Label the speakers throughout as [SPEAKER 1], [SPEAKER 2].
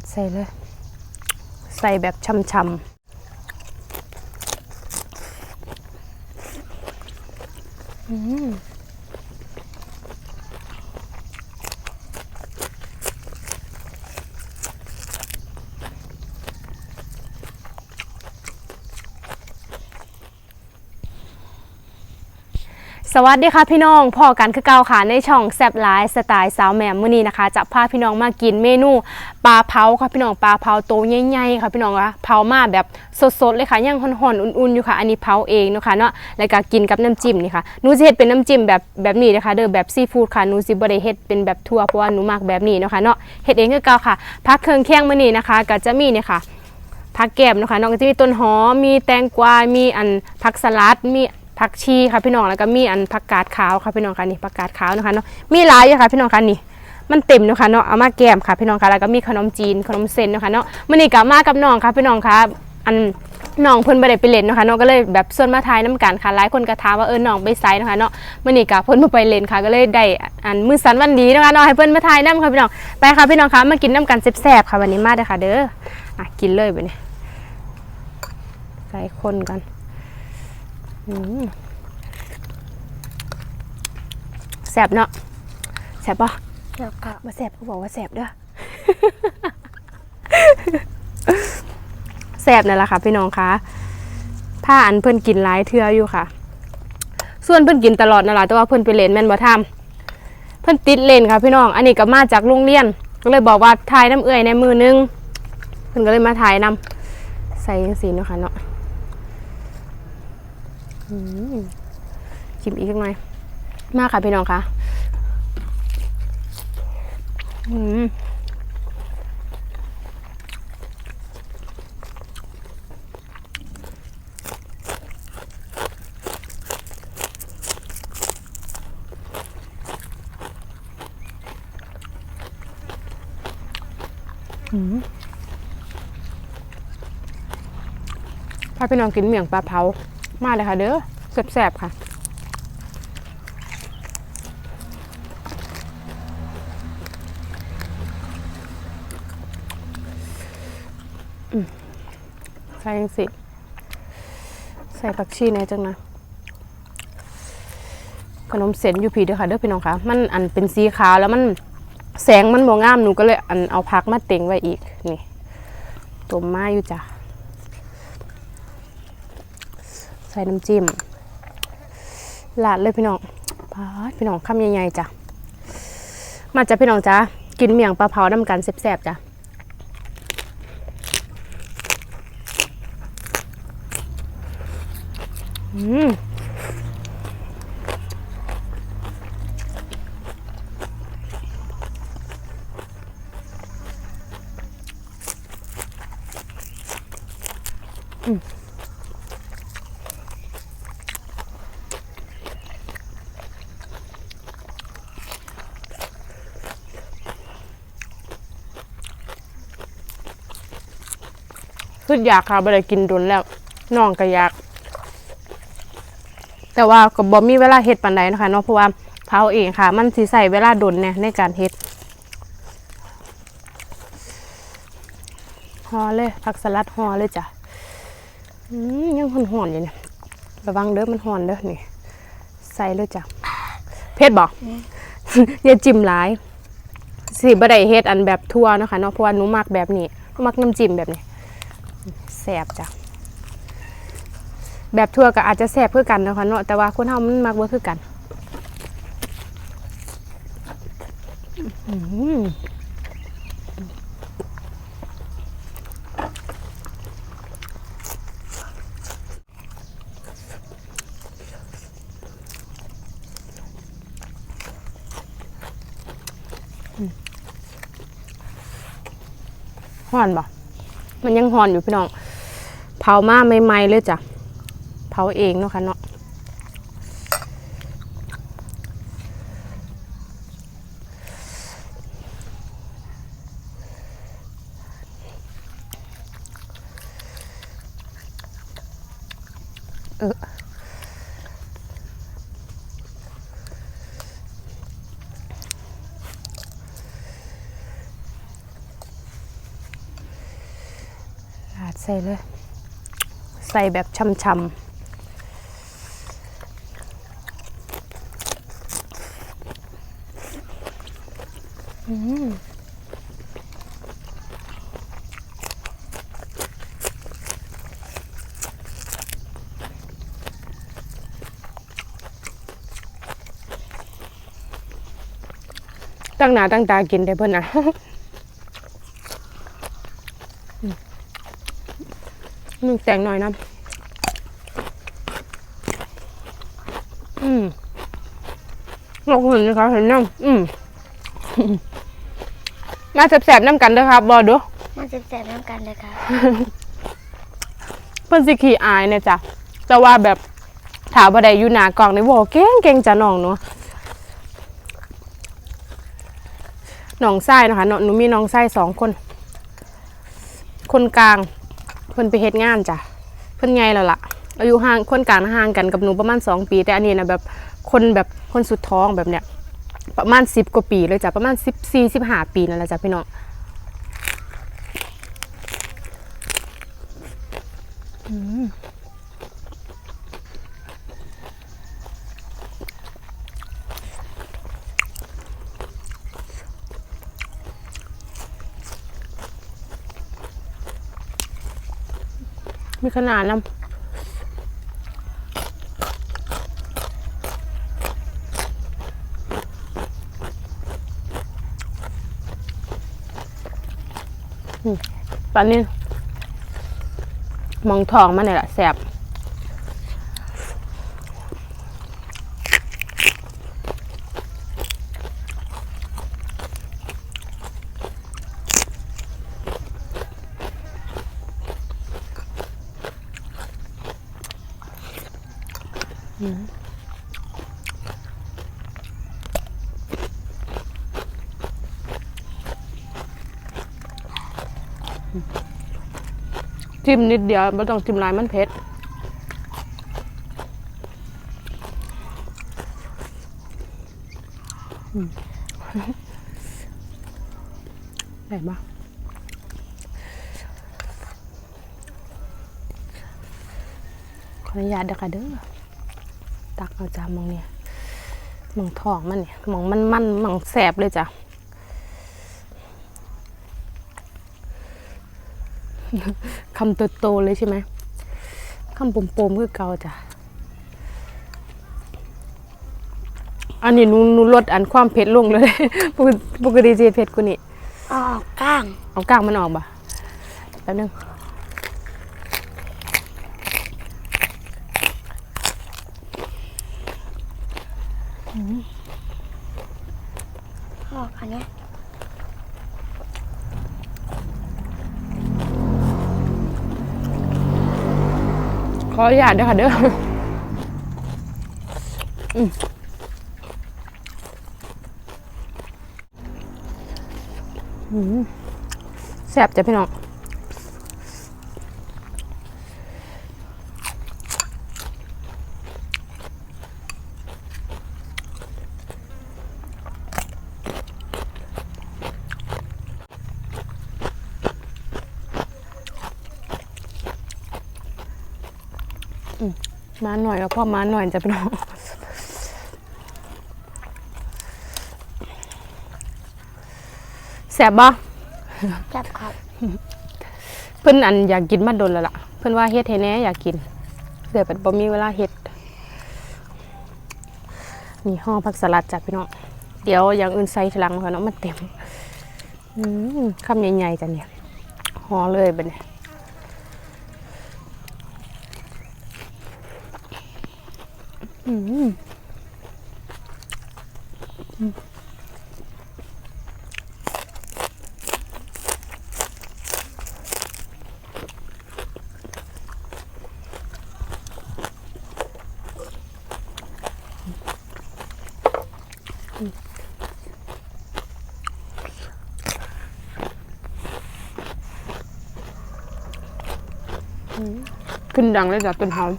[SPEAKER 1] ดใส่เลย ใส่แบบช่ำๆอืม วัสดีค่ะพี่น้องพอกันคือเก่าค่ะในช่องแซบไลฟ์สไตล์สาวแหม่มมื้อนี้นะคะจะพาพี่น้องมากินเมนูปลาเผาค่ะพี่น้องปลาเผาโตใหญ่ๆค่ะพี่น้องคะเผามาแบบสดๆเลยค่ะย่างห่อนๆอุ่นๆอยู่ค่ะอันนี้เผาเองนะคะเนาะแล้วก็กินกับน้ำจิ้มนี่ค่ะหนูสิเฮ็ดเป็นน้ำจิ้มแบบแบบนี้นะคะเด้อแบบซีฟู้ดค่ะหนูสิบ่ได้เฮ็ดเป็นแบบทั่วเพราะว่าหนูมักแบบนี้นะคะเนาะเฮ็ดเองคือเก่าค่ะพักเครื่องเคียงมื้อนี้นะคะก็จะมีเนี่ยค่ะผักแก้มนะคะน้องก็จะมีต้นหอมมีแตงกวา มีอันผักสลัด มี ผักชีค่ะพี่น้องแล้วก็มีอันผักกาดขาวค่ะพี่น้องค่ะนี่ผักกาดขาวนะคะเนาะมีหลายอยู่ค่ะพี่น้องค่ะนี่มันเต็มนะคะเนาะเอามาแก้มค่ะพี่น้องค่ะแล้วก็มีขนมจีนขนมเส้นนะคะเนาะมื้อนี้ก็มากับน้องค่ะพี่น้องค่ะอันน้องเพิ่นบ่ได้ไปเล่นนะคะน้องก็เลยแบบส่วนมาทายน้ำกันค่ะหลายคนก็ถามว่าเออน้องไปไสเนะคะเนาะมื้อนี้ก็เพิ่นบ่ไปเล่นค่ะก็เลยได้อันมื้อสันวันดีนะคะเนาะให้เพิ่นมาทายน้ำค่ะพี่น้องไปค่ะพี่น้องค่ะมากินน้ำกันแซ่บๆค่ะวันนี้มาเด้อค่ะ เด้ออะกินเลยไปเนี่ยใส่คนกัน แสบเนาะแสบปะ
[SPEAKER 2] แล้วก็
[SPEAKER 1] มาแสบก็บอกว่าแสบเด้อแสบนั่นแหละค่ะ พี่น้องคะผ้าอันเพิ่นกินหลายเทื่ออยู่ค่ะ ส่วนเพิ่นกินตลอดนั่นแหละแต่ว่าเพิ่นไปเล่นแม่นบ่ทำเพิ่นติดเล่นค่ะ พี่น้อง อันนี้ก็มาจากโรงเรียน ก็เลยบอกว่าถ่ายน้ำเอื่อยในมือนึงเพิ่นก็เลยมาถ่ายนำใส่จังสีเนาะค่ะเนาะอืม ชิมอีกสักหน่อย มากค่ะพี่น้องค่ะอืมอืมพาพี่น้องกินเมี่ยงปลาเผา มาเลยค่ะเด้อแซ่บๆค่ะใส่ยังสิ ใส่ผักชีในยจังนะขนมเส้นอยู่ผีเด้อค่ะเด้อพี่น้องค่ะ มันอันเป็นสีขาวแล้วมันแสงมันบ่งามหนูก็เลยอันเอาพักมาเต็งไว้อีกนี่ต้มมาอยู่จ้ะ ใส่น้ำจิ้มลาดเลยพี่น้องพาดพี่น้องคำใหญ่ๆจ้ะ มาจ้ะพี่น้องจ้ะกินเมี่ยงปลาเผาน้ำกันแซ่บๆจ้ะอืมอืม คืออยากค่ะบ่ได้กินโดนแล้วน้องก็อยาก แต่ว่าก็บ่มีเวลาเฮ็ดปานใดนะคะเนาะเพราะว่าเผาเองค่ะ มันสิใส่เวลาดนเนี่ยในการเฮ็ดห่อเลยผักสลัดห่อเลยจ้ะอืมยังหอนๆอยู่เนี่ยระวังเด้อมันหอนเด้อนี่ใส่เลยจ้ะเผ็ดบ่อย่าจิ้มหลายสิบ่ได้เฮ็ดอันแบบทั่วเนาะคะเนาะเพราะว่าหนูมักแบบนี้มักน้ำจิ้มแบบนี้แซ่ บจ้ะแบบทั่วก็อาจจะแซ่บคือกันนะคะเนาะแต่ว่าคนเฮามันมักบ่คือกันหือนบ่มันยังฮ้อนอยู่พี่น้อง เผามาใหม่ๆเลยจ้ะเผาเองเนาะค่ะเนาะเออดใส่เลย ใส่แบบช่ำๆตั้งหน้าตั้งตากินได้เพื่อนนะ นึ่งแตงหน่อยนะอืมลองเห็นนะคะเห็นน้ำอืมมาแสบๆน้ำกันเด้อครับบอดู
[SPEAKER 2] มาแสบๆน้ำกันเลยค่ะ
[SPEAKER 1] เพิ่นสิขี่อายเนี่ยจ้ะจะว่าแบบถามบ่ได้อยู่หน้ากล่องนี่บ่เก่งเก่งจ้ะน้องเนาะน้องไส้นะคะเนาะหนูมีน้องไส้สองคน คนกลาง เพิ่นไปเฮ็ดงานจ้ะเพิ่นไงแล้วล่ะ อายุห่างคนกลางห่างกันกับหนูประมาณ 2 ปี แต่อันนี้นะแบบคนแบบคนสุดท้องแบบเนี้ยประมาณ 10 กว่าปีเลยจ้ะประมาณ 14 15ปีนั่นแหละจ้ะพี่น้องอืม มีขนาดน้ำตอนนี้มองทองมันนี่แหละแสบ จิ้มนิดเดียวไม่ต้องจิ้มลายมันเผ็ดอืมได้ปะขออนุญาตเด้อค่ะเด้อ ตักเอาจามองเนี่ยมองทองมันเนี่ยมองมันมันมองแสบเลยจ้ะคำโตๆเลยใช่ไหมคำปมๆคือเก่าจ้ะอันนี้หนูหนูลดอันความเผ็ดลงเลย ปกติปกติจะเผ็ดกว่านี้
[SPEAKER 2] ออกก้าง
[SPEAKER 1] เอากลางมันออกบ่ะแป๊บนึง
[SPEAKER 2] ออนุ
[SPEAKER 1] ญาตเด้อค่ะเด้อแซ่บจ้ะพี่น้อง มาหน่อยก็พอมาหน่อยจะพี่น้องแซ่บบ่
[SPEAKER 2] จับครับ
[SPEAKER 1] เพิ่นอันอยากกินมาโดนแล้วล่ะ เพิ่นว่าเฮ็ดให้แหน่อยากกินเดี๋ยวเป็นบ่มีเวลาเฮ็ดนี่ห่อผักสลัดจ้ะพี่น้องเดี๋ยวอย่างอื่นใส่ทีหลังค่ะเนาะมันเต็มอืมคำใหญ่ๆจ้ะเนี่ยห่อเลยบัดนี้อื ขึ้นดังเลยจ้ะต้นหอม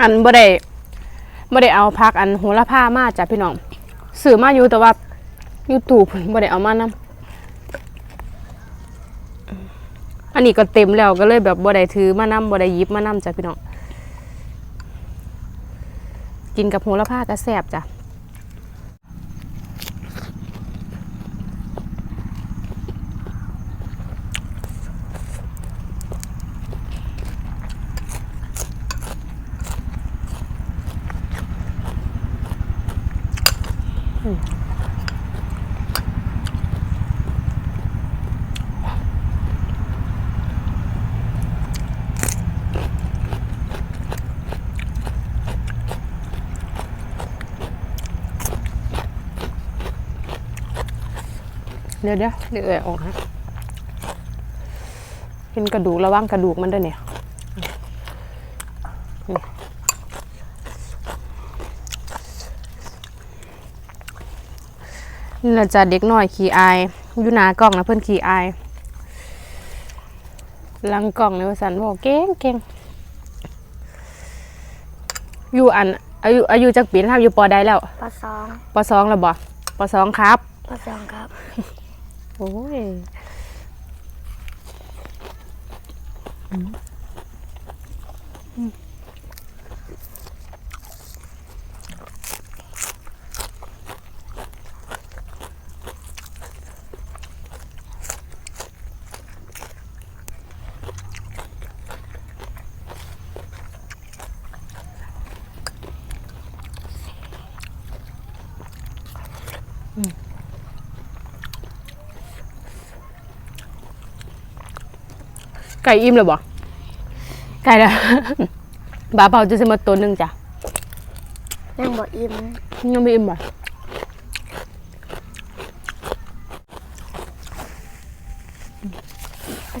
[SPEAKER 1] อันบ่ได้บ่ได้เอาพักอันโหระพามาจ้ะพี่น้องสื่อมาอยู่แต่ว่าอยู่ตู้เพิ่นบ่ได้เอามานํอันนี้ก็เต็มแล้วก็เลยแบบบ่ได้ถือมานํบ่ได้ยิบมานํจ้ะพี่น้องกินกับโหระพาก็แซ่บจ้ะ เดี๋ยวเดี๋ยวเดี๋ยวอออกฮะเห็นกระดูกระวังกระดูกมันด้วยเนี่ย นี่นี่เราจะเด็กน้อยขี่อายอยู่หนากล้องนะเพื่อนขี่อายหลังกล้องในวาสันบอกเก่งเก่งอยู่อันอายุอายุจักปีนะครับอยู่ปอได้แล้ว
[SPEAKER 2] ปสอง
[SPEAKER 1] ปสองแล้วบ่ปสองครับ
[SPEAKER 2] ปสองครับ
[SPEAKER 1] โอ้ย ไก่อิ่มเลยบ่ไก่ละบาเปาจะเสมาตัวหนึ่งจ้ะ
[SPEAKER 2] ยังบ่อิ่ม
[SPEAKER 1] ยังไม่อิ่มบ่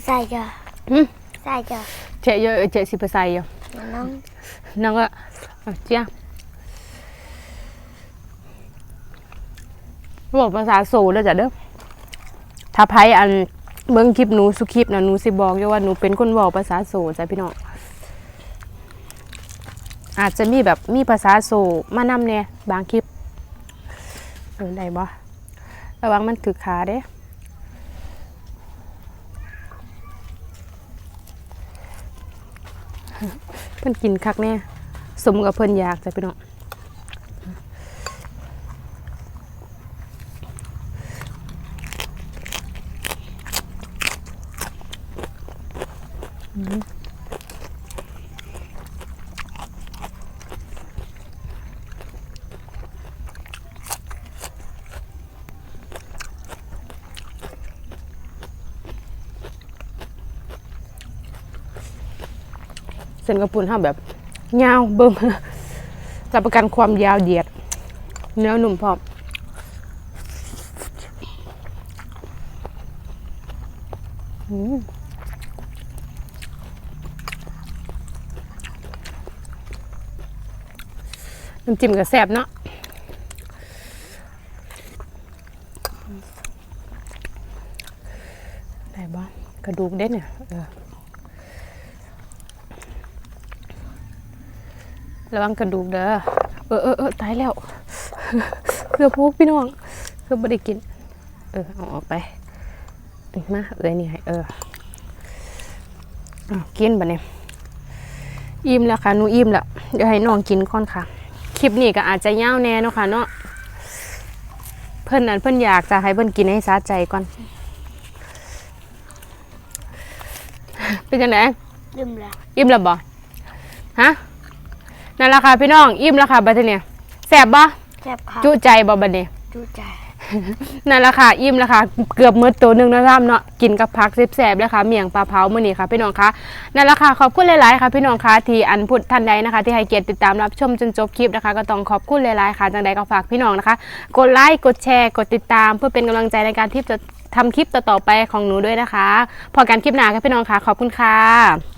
[SPEAKER 2] ใส่จ้ะ
[SPEAKER 1] อืม
[SPEAKER 2] ใส่จ้ะ
[SPEAKER 1] เจ๊เยอะเจ๊สิบใส่เยอะ
[SPEAKER 2] น้อง
[SPEAKER 1] น้องก็เอาเจ้าบอกภาษาโซแล้วจ้ะเด้อถ้าไพอัน เบิ่งคลิปหนูสุคลิปนะหนูสิบอกอยู่ว่าหนูเป็นคนบอกภาษาโซจ้ะพี่น้องอาจจะมีแบบมีภาษาโซมานำเนี่ยบางคลิปเออได้บ่ระวังมันถือขาเด้เพิ่นกินคักแน่สมกับเพิ่นอยากจ้ะพี่น้อง เส้นกระปุนห้าแบบยาวเบิ่งรับประกันความยาวเหยียด เนื้อหนุ่มพร้อมอืม น้ำจิ้มก็แซ่บเนาะได้บ้างกระดูกเด็ดเนี่ยเออระวังกระดูกเด้อเออเออเออตายแล้วเพื่อพวกพี่น้องเพื่อไม่ได้กิน เออเอาออกไปมาเอ้ยนี่ให้เออกินบะเนี่ยอิ่มแล้วค่ะหนูอิ่มแล้วเดี๋ยวให้น้องกินก่อนค่ะ คลิปนี้ก็อาจจะยาวแน่เนาะค่ะเนาะเพิ่นนั้นเพิ่นอยากจะให้เพิ่นกินให้สาใจก่อน เป็นจังได
[SPEAKER 2] ลืมแล้ว
[SPEAKER 1] อิ่มแล้วบ่ฮะนั่นแหละค่ะพี่น้องอิ่มแล้วค่ะบัดนี้แซ่บบ่
[SPEAKER 2] แซ่บครับ
[SPEAKER 1] จุใจบ่บัดนี้
[SPEAKER 2] จูใจ
[SPEAKER 1] นั่นแหละค่ะอิ่มแล้วค่ะเกือบมืดตัวหนึ่งนะครับเนาะกินกับผักแซ่บๆเลยค่ะเมี่ยงปลาเผามื้อนี้ค่ะพี่น้องคะนั่นแหละค่ะขอบคุณหลายๆค่ะพี่น้องคะที่อันพูดท่านใดนะคะ ที่ให้เกียรติติดตามรับชมจนจบคลิปนะคะ ก็ต้องขอบคุณหลายๆค่ะจังใดก็ฝากพี่น้องนะคะ กดไลค์กดแชร์กดติดตาม เพื่อเป็นกำลังใจในการที่จะทำคลิปต่อๆไปของหนูด้วยนะคะ พอกันคลิปหน้าค่ะพี่น้องค่ะขอบคุณค่ะ